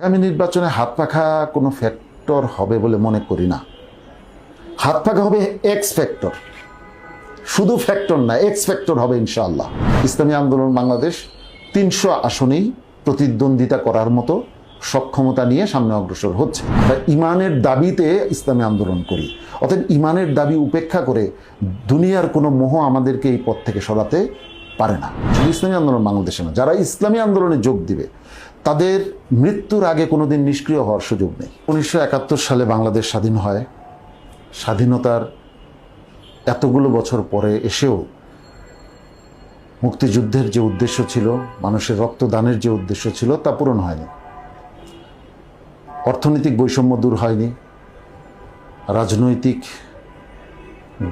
আগামী নির্বাচনে হাত পাখা কোনো ফ্যাক্টর হবে বলে মনে করি না। হাত পাখা হবে এক্স ফ্যাক্টর শুধু ফ্যাক্টর না এক্স ফ্যাক্টর হবে ইনশাআল্লাহ। ইসলামী আন্দোলন বাংলাদেশ তিনশো আসনেই প্রতিদ্বন্দ্বিতা করার মতো সক্ষমতা নিয়ে সামনে অগ্রসর হচ্ছে। ইমানের দাবিতে ইসলামী আন্দোলন করি। অতএব ইমানের দাবি উপেক্ষা করে দুনিয়ার কোনো মোহ আমাদেরকে এই পথ থেকে সরাতে পারে না। শুধু ইসলামী আন্দোলন বাংলাদেশে না, যারা ইসলামী আন্দোলনে যোগ দিবে তাদের মৃত্যুর আগে কোনোদিন নিষ্ক্রিয় হওয়ার সুযোগ নেই। উনিশশো একাত্তর সালে বাংলাদেশ স্বাধীন হয়। স্বাধীনতার এতগুলো বছর পরে এসেও মুক্তিযুদ্ধের যে উদ্দেশ্য ছিল, মানুষের রক্তদানের যে উদ্দেশ্য ছিল, তা পূরণ হয়নি। অর্থনৈতিক বৈষম্য দূর হয়নি। রাজনৈতিক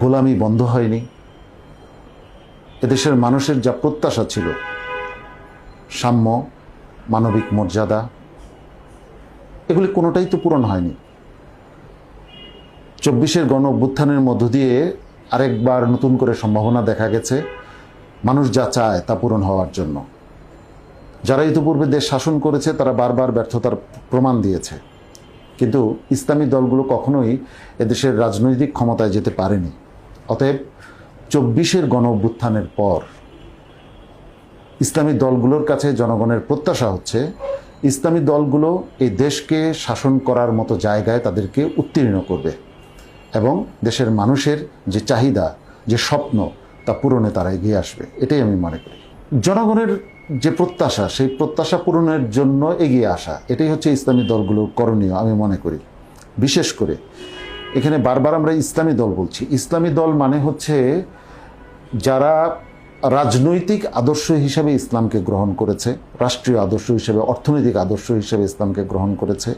গোলামি বন্ধ হয়নি। এদেশের মানুষের যা প্রত্যাশা ছিল, সাম্য মানবিক মর্যাদা, এগুলি কোনোটাই তো পূরণ হয়নি। চব্বিশের গণ অভ্যুত্থানের মধ্য দিয়ে আরেকবার নতুন করে সম্ভাবনা দেখা গেছে, মানুষ যা চায় তা পূরণ হওয়ার জন্য। যারা ইতিপূর্বে দেশ শাসন করেছে, তারা বারবার ব্যর্থতার প্রমাণ দিয়েছে। কিন্তু ইসলামী দলগুলো কখনোই এদেশের রাজনৈতিক ক্ষমতায় যেতে পারেনি। অতএব চব্বিশের গণ অভ্যুত্থানের পর ইসলামী দলগুলোর কাছে জনগণের প্রত্যাশা হচ্ছে, ইসলামী দলগুলো এই দেশকে শাসন করার মতো জায়গায় তাদেরকে উত্তীর্ণ করবে এবং দেশের মানুষের যে চাহিদা, যে স্বপ্ন, তা পূরণে তারা এগিয়ে আসবে। এটাই আমি মনে করি। জনগণের যে প্রত্যাশা, সেই প্রত্যাশা পূরণের জন্য এগিয়ে আসা, এটাই হচ্ছে ইসলামী দলগুলোর করণীয়, আমি মনে করি। বিশেষ করে, এখানে বারবার আমরা ইসলামী দল বলছি। ইসলামী দল মানে হচ্ছে যারা রাজনৈতিক আদর্শ হিসেবে ইসলামকে গ্রহণ করেছে, রাষ্ট্রীয় আদর্শ হিসেবে, অর্থনৈতিক আদর্শ হিসেবে ইসলামকে গ্রহণ করেছে।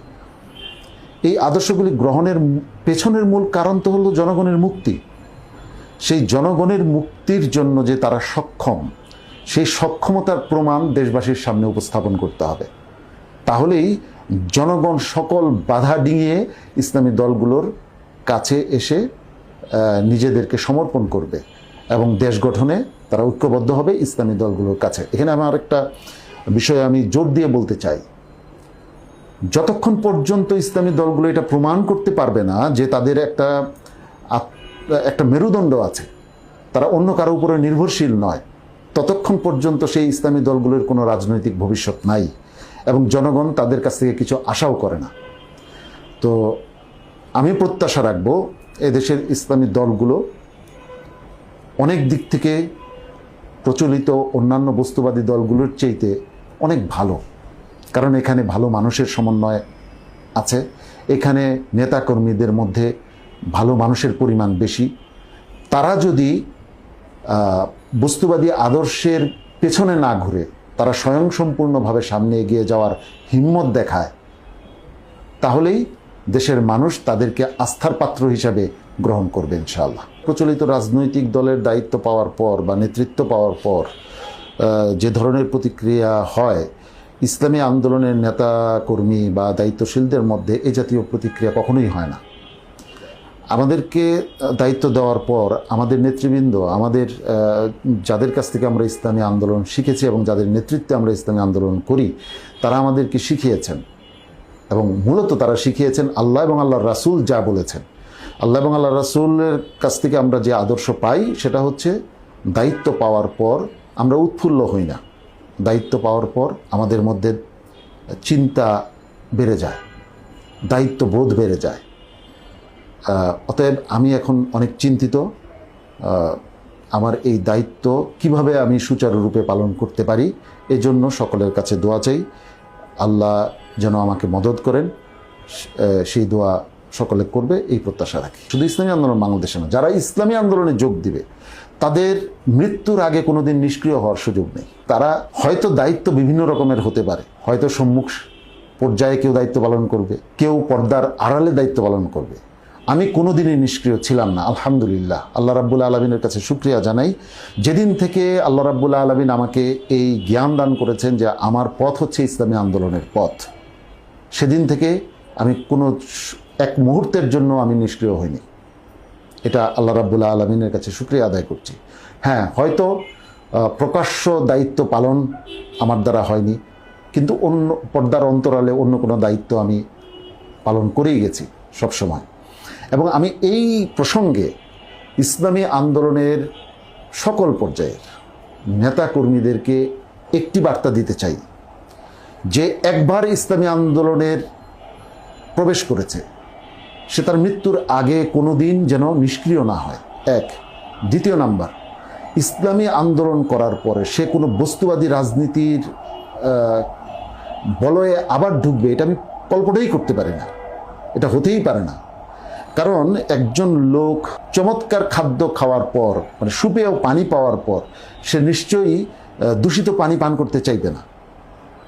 এই আদর্শগুলি গ্রহণের পেছনের মূল কারণ তো হলো জনগণের মুক্তি। সেই জনগণের মুক্তির জন্য যে তারা সক্ষম, সেই সক্ষমতার প্রমাণ দেশবাসীর সামনে উপস্থাপন করতে হবে। তাহলেই জনগণ সকল বাধা ডিঙিয়ে ইসলামী দলগুলোর কাছে এসে নিজেদেরকে সমর্পণ করবে এবং দেশ গঠনে তারা ঐক্যবদ্ধ হবে ইসলামী দলগুলোর কাছে। এখানে আমার একটা বিষয় আমি জোর দিয়ে বলতে চাই। যতক্ষণ পর্যন্ত ইসলামী দলগুলো এটা প্রমাণ করতে পারবে না যে তাদের একটা একটা মেরুদণ্ড আছে, তারা অন্য কারও উপরে নির্ভরশীল নয়, ততক্ষণ পর্যন্ত সেই ইসলামী দলগুলোর কোনো রাজনৈতিক ভবিষ্যৎ নাই এবং জনগণ তাদের কাছ থেকে কিছু আশাও করে না। তো আমি প্রত্যাশা রাখব এদেশের ইসলামী দলগুলো অনেক দিক থেকে প্রচলিত অন্যান্য বস্তুবাদী দলগুলোর চেয়েতে অনেক ভালো। কারণ এখানে ভালো মানুষের সমন্বয় আছে। এখানে নেতাকর্মীদের মধ্যে ভালো মানুষের পরিমাণ বেশি। তারা যদি বস্তুবাদী আদর্শের পেছনে না ঘুরে, তারা স্বয়ংসম্পূর্ণভাবে সামনে এগিয়ে যাওয়ার হিম্মত দেখায়, তাহলেই দেশের মানুষ তাদেরকে আস্থার পাত্র হিসাবে গ্রহণ করবে ইনশাআল্লাহ। প্রচলিত রাজনৈতিক দলের দায়িত্ব পাওয়ার পর বা নেতৃত্ব পাওয়ার পর যে ধরনের প্রতিক্রিয়া হয়, ইসলামী আন্দোলনের নেতা কর্মী বা দায়িত্বশীলদের মধ্যে এ জাতীয় প্রতিক্রিয়া কখনোই হয় না। আমাদেরকে দায়িত্ব দেওয়ার পর আমাদের নেতৃবৃন্দ, আমাদের যাদের কাছ থেকে আমরা ইসলামী আন্দোলন শিখেছি এবং যাদের নেতৃত্বে আমরা ইসলামী আন্দোলন করি, তারা আমাদেরকে শিখিয়েছেন। এবং মূলত তারা শিখিয়েছেন আল্লাহ এবং আল্লাহ রাসুল যা বলেছেন। আল্লাহ এবং আল্লাহ রাসুলের কাছ থেকে আমরা যে আদর্শ পাই, সেটা হচ্ছে দায়িত্ব পাওয়ার পর আমরা উৎফুল্ল হই না। দায়িত্ব পাওয়ার পর আমাদের মধ্যে চিন্তা বেড়ে যায়, দায়িত্ববোধ বেড়ে যায়। অতএব আমি এখন অনেক চিন্তিত আমার এই দায়িত্ব কীভাবে আমি সুচারুরূপে পালন করতে পারি, এজন্য সকলের কাছে দোয়া চাই। আল্লাহ যেন আমাকে মদত করেন সেই দোয়া সকলে করবে এই প্রত্যাশা রাখি। শুধু ইসলামী আন্দোলন বাংলাদেশে না যারা ইসলামী আন্দোলনে যোগ দিবে, তাদের মৃত্যুর আগে কোনোদিন নিষ্ক্রিয় হওয়ার সুযোগ নেই। তারা হয়তো দায়িত্ব বিভিন্ন রকমের হতে পারে। হয়তো সম্মুখ পর্যায়ে কেউ দায়িত্ব পালন করবে, কেউ পর্দার আড়ালে দায়িত্ব পালন করবে। আমি কোনোদিনই নিষ্ক্রিয় ছিলাম না, আলহামদুলিল্লাহ। আল্লাহ রাব্বুল আলমিনের কাছে সুক্রিয়া জানাই। যেদিন থেকে আল্লাহ রাব্বুল আলমিন আমাকে এই জ্ঞান দান করেছেন যে আমার পথ হচ্ছে ইসলামী আন্দোলনের পথ। সেদিন থেকে আমি কোনো এক মুহূর্তের জন্য আমি নিষ্ক্রিয় হইনি। এটা আল্লাহ রাব্বুল্লাহ আলমিনের কাছে সুক্রিয়া আদায় করছি। হ্যাঁ হয়তো প্রকাশ্য দায়িত্ব পালন আমার দ্বারা হয়নি, কিন্তু অন্য, পর্দার অন্তরালে অন্য কোনো দায়িত্ব আমি পালন করেই গেছি সবসময়। এবং আমি এই প্রসঙ্গে ইসলামী আন্দোলনের সকল পর্যায়ের নেতাকর্মীদেরকে একটি বার্তা দিতে চাই, যে একবার ইসলামী আন্দোলনের প্রবেশ করেছে সে তার মৃত্যুর আগে কোনো দিন যেন নিষ্ক্রিয় না হয়। এক। দ্বিতীয় নাম্বার, ইসলামী আন্দোলন করার পরে সে কোনো বস্তুবাদী রাজনীতির বলয়ে আবার ঢুকবে, এটা আমি কল্পনাই করতে পারি না। এটা হতেই পারে না। কারণ একজন লোক চমৎকার খাদ্য খাওয়ার পর মানে সুপেয় পানি পাওয়ার পর, সে নিশ্চয়ই দূষিত পানি পান করতে চাইবে না।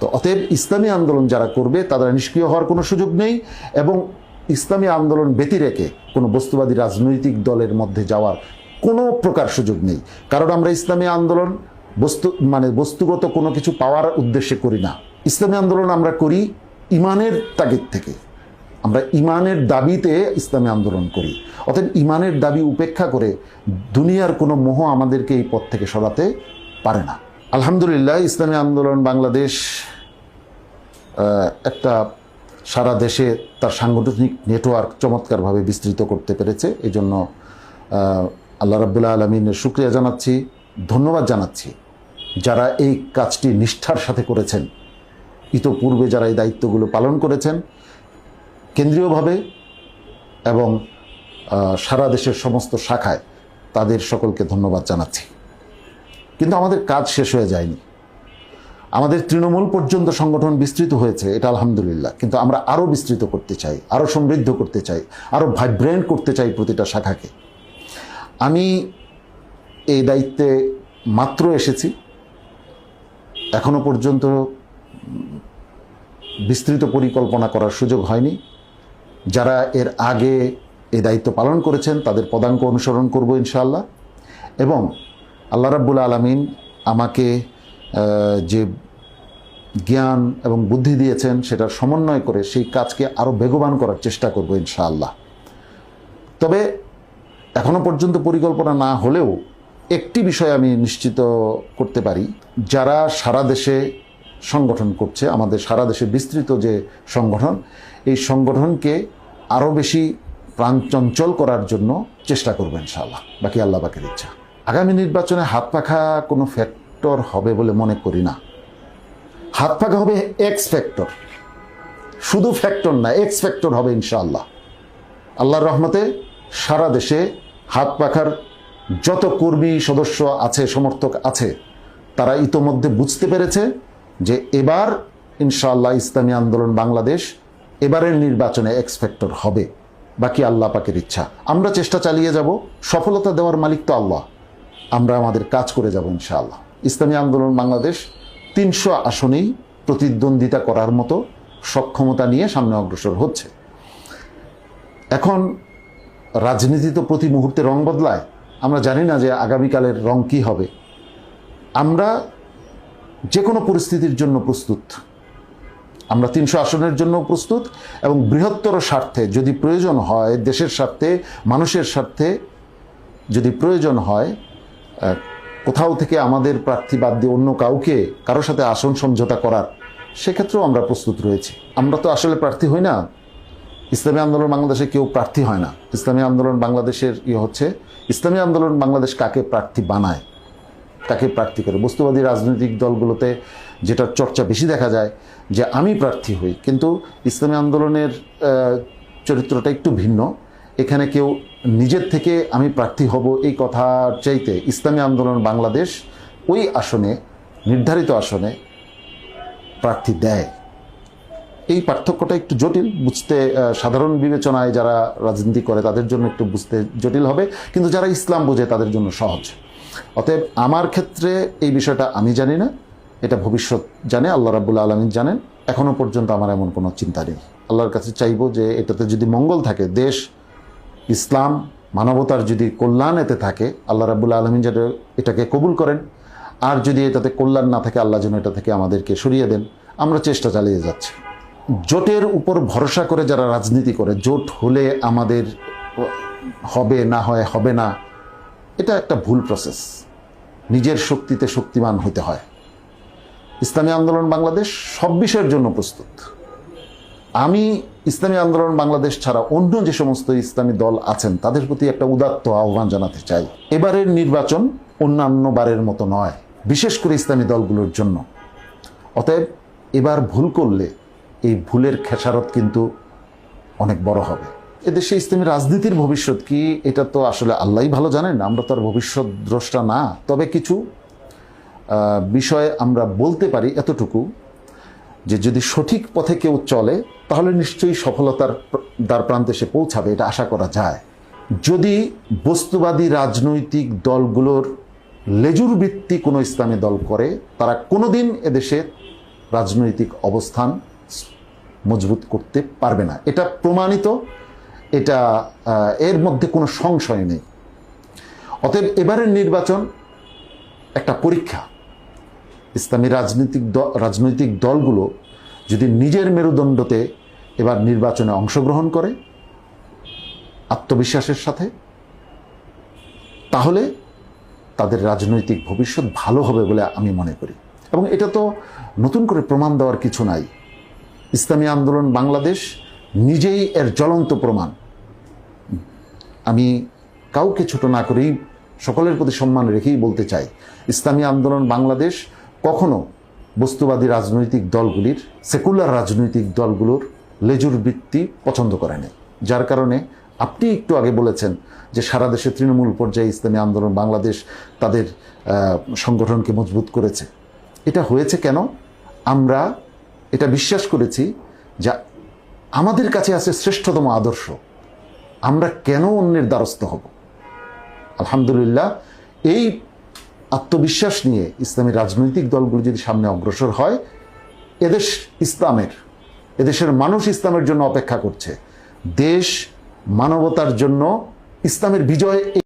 তো অতএব ইসলামী আন্দোলন যারা করবে, তারা নিষ্ক্রিয় হওয়ার কোনো সুযোগ নেই এবং ইসলামী আন্দোলন ব্যতিরেকে কোনো বস্তুবাদী রাজনৈতিক দলের মধ্যে যাওয়ার কোনো প্রকার সুযোগ নেই। কারণ আমরা ইসলামী আন্দোলন বস্তু মানে বস্তুগত কোনো কিছু পাওয়ার উদ্দেশ্যে করি না। ইসলামী আন্দোলন আমরা করি ইমানের তাগিদ থেকে। আমরা ইমানের দাবিতে ইসলামী আন্দোলন করি। অতএব ইমানের দাবি উপেক্ষা করে দুনিয়ার কোনো মোহ আমাদেরকে এই পথ থেকে সরাতে পারে না। আলহামদুলিল্লাহ, ইসলামী আন্দোলন বাংলাদেশ একটা সারা দেশে তার সাংগঠনিক নেটওয়ার্ক চমৎকারভাবে বিস্তৃত করতে পেরেছে। এই জন্য আল্লাহ রাবুল্লাহ আলমিনের শুক্রিয়া জানাচ্ছি। ধন্যবাদ জানাচ্ছি। যারা এই কাজটি নিষ্ঠার সাথে করেছেন, ইতোপূর্বে যারা এই দায়িত্বগুলো পালন করেছেন, কেন্দ্রীয়ভাবে এবং সারা দেশের সমস্ত শাখায় তাদের সকলকে ধন্যবাদ জানাচ্ছি। কিন্তু আমাদের কাজ শেষ হয়ে যায়নি। আমাদের তৃণমূল পর্যন্ত সংগঠন বিস্তৃত হয়েছে, এটা আলহামদুলিল্লাহ। কিন্তু আমরা আরও বিস্তৃত করতে চাই, আরও সমৃদ্ধ করতে চাই, আরও ভাইব্রেন্ট করতে চাই প্রতিটা শাখাকে। আমি এই দায়িত্বে মাত্র এসেছি। এখনও পর্যন্ত বিস্তৃত পরিকল্পনা করার সুযোগ হয়নি। যারা এর আগে এই দায়িত্ব পালন করেছেন, তাদের পদাঙ্ক অনুসরণ করব ইনশাআল্লাহ। এবং আল্লাহ রাব্বুল আলমিন আমাকে যে জ্ঞান এবং বুদ্ধি দিয়েছেন, সেটার সমন্বয় করে সেই কাজকে আরও বেগবান করার চেষ্টা করব ইনশাআল্লাহ। তবে এখনও পর্যন্ত পরিকল্পনা না হলেও একটি বিষয় আমি নিশ্চিত করতে পারি, যারা সারা দেশে সংগঠন করছে, আমাদের সারা দেশে বিস্তৃত যে সংগঠন, এই সংগঠনকে আরও বেশি প্রাণচঞ্চল করার জন্য চেষ্টা করবেন ইনশাআল্লাহ। বাকি আল্লাহ বাকের ইচ্ছা। আগামী নির্বাচনে হাত পাখা কোনো ফ্যাক্টর হবে বলে মনে করি না। হাত পাখা হবে এক্স ফ্যাক্টর শুধু ফ্যাক্টর না এক্স ফ্যাক্টর হবে ইনশাআল্লাহ। আল্লাহর রহমতে সারা দেশে হাত পাখার যত কর্মী সদস্য আছে, সমর্থক আছে, তারা ইতোমধ্যে বুঝতে পেরেছে যে এবার ইনশাআল্লাহ ইসলামী আন্দোলন বাংলাদেশ এবারের নির্বাচনে এক্স ফ্যাক্টর হবে। বাকি আল্লাহ পাকের ইচ্ছা। আমরা চেষ্টা চালিয়ে যাব, সফলতা দেওয়ার মালিক তো আল্লাহ। আমরা আমাদের কাজ করে যাব ইনশাআল্লাহ। ইসলামী আন্দোলন বাংলাদেশ তিনশো আসনেই প্রতিদ্বন্দ্বিতা করার মতো সক্ষমতা নিয়ে সামনে অগ্রসর হচ্ছে। এখন রাজনীতি তো প্রতি মুহূর্তে রং বদলায়। আমরা জানি না যে আগামীকালের রং কি হবে। আমরা যে কোনো পরিস্থিতির জন্য প্রস্তুত। আমরা তিনশো আসনের জন্য প্রস্তুত এবং বৃহত্তর স্বার্থে যদি প্রয়োজন হয়, দেশের স্বার্থে, মানুষের স্বার্থে যদি প্রয়োজন হয় কোথাও থেকে আমাদের প্রার্থী বাদ দিয়ে অন্য কাউকে কারোর সাথে আসন সমঝোতা করার সেক্ষেত্রেও আমরা প্রস্তুত রয়েছি। আমরা তো আসলে প্রার্থী হই না। ইসলামী আন্দোলন বাংলাদেশে কেউ প্রার্থী হয় না। ইসলামী আন্দোলন বাংলাদেশের ইয়ে হচ্ছে, ইসলামী আন্দোলন বাংলাদেশ কাকে প্রার্থী বানায়? কাকে প্রার্থী করে? বস্তুবাদী রাজনৈতিক দলগুলোতে যেটার চর্চা বেশি দেখা যায় যে আমি প্রার্থী হই, কিন্তু ইসলামী আন্দোলনের চরিত্রটা একটু ভিন্ন। এখানে কেউ নিজের থেকে আমি প্রার্থী হব এই কথার চাইতে ইসলামী আন্দোলন বাংলাদেশ ওই আসনে, নির্ধারিত আসনে প্রার্থী দেয়। এই পার্থক্যটা একটু জটিল, বুঝতে সাধারণ বিবেচনায় যারা রাজনীতি করে তাদের জন্য একটু বুঝতে জটিল হবে, কিন্তু যারা ইসলাম বোঝে তাদের জন্য সহজ। অতএব আমার ক্ষেত্রে এই বিষয়টা আমি জানি না, এটা ভবিষ্যৎ জানে, আল্লাহ রাবুল আলমিন জানেন। এখনও পর্যন্ত আমার এমন কোনো চিন্তা নেই। আল্লাহর কাছে চাইব যে এটাতে যদি মঙ্গল থাকে, দেশ ইসলাম মানবতার যদি কল্যাণ এতে থাকে, আল্লাহ রাবুল আলমিন যেন এটাকে কবুল করেন। আর যদি এটাতে কল্যাণ না থাকে, আল্লাহ যেন এটা থেকে আমাদেরকে সরিয়ে দেন। আমরা চেষ্টা চালিয়ে যাচ্ছি। জোটের উপর ভরসা করে যারা রাজনীতি করে, জোট হলে আমাদের হবে না হয়, হবে না, এটা একটা ভুল প্রসেস নিজের শক্তিতে শক্তিমান হতে হয়। ইসলামী আন্দোলন বাংলাদেশ সব বিষয়ের জন্য প্রস্তুত। আমি ইসলামী আন্দোলন বাংলাদেশ ছাড়া অন্য যে সমস্ত ইসলামী দল আছেন, তাদের প্রতি একটা উদাত্ত আহ্বান জানাতে চাই। এবারের নির্বাচন অন্যান্য বারের মতো নয়, বিশেষ করে ইসলামী দলগুলোর জন্য। অতএব এবার ভুল করলে এই ভুলের খেসারত কিন্তু অনেক বড় হবে। এদেশে ইসলামী রাজনীতির ভবিষ্যৎ কি, এটা তো আসলে আল্লাহই ভালো জানেন, আমরা তো আর ভবিষ্যৎ দ্রষ্টা না। তবে কিছু বিষয়ে আমরা বলতে পারি এতটুকু। যে যদি সঠিক পথে কেউ চলে, তাহলে নিশ্চয়ই সফলতার দ্বার প্রান্তে সে পৌঁছাবে, এটা আশা করা যায়। যদি বস্তুবাদী রাজনৈতিক দলগুলোর লেজুর ভিত্তি কোনো ইসলামী দল করে, তারা কোনোদিন এদেশে রাজনৈতিক অবস্থান মজবুত করতে পারবে না। এটা প্রমাণিত, এটা এর মধ্যে কোনো সংশয় নেই। অতএব এবারের নির্বাচন একটা পরীক্ষা। ইসলামী রাজনৈতিক রাজনৈতিক দলগুলো যদি নিজের মেরুদণ্ডতে এবার নির্বাচনে অংশগ্রহণ করে আত্মবিশ্বাসের সাথে, তাহলে তাদের রাজনৈতিক ভবিষ্যৎ ভালো হবে বলে আমি মনে করি। এবং এটা তো নতুন করে প্রমাণ দেওয়ার কিছু নাই। ইসলামী আন্দোলন বাংলাদেশ নিজেই এর জ্বলন্ত প্রমাণ। আমি কাউকে ছোট না করেই সকলের প্রতি সম্মান রেখেই বলতে চাই, ইসলামী আন্দোলন বাংলাদেশ কখনো বস্তুবাদী রাজনৈতিক দলগুলির, সেকুলার রাজনৈতিক দলগুলোর লেজুর বৃত্তি পছন্দ করেনি। যার কারণে আপনি একটু আগে বলেছেন যে সারা দেশে তৃণমূল পর্যায়ে ইসলামী আন্দোলন, বাংলাদেশ তাদের সংগঠনকে মজবুত করেছে। এটা হয়েছে কেন? আমরা এটা বিশ্বাস করেছি যা আমাদের কাছে আছে শ্রেষ্ঠতম আদর্শ। আমরা কেন অন্যের দ্বারস্থ হব? আলহামদুলিল্লাহ, এই আত্মবিশ্বাস নিয়ে ইসলামী রাজনৈতিক দলগুলো যদি সামনে অগ্রসর হয়, এদেশ ইসলামের, এদেশের মানুষ ইসলামের জন্য অপেক্ষা করছে। দেশ মানবতার জন্য ইসলামের বিজয়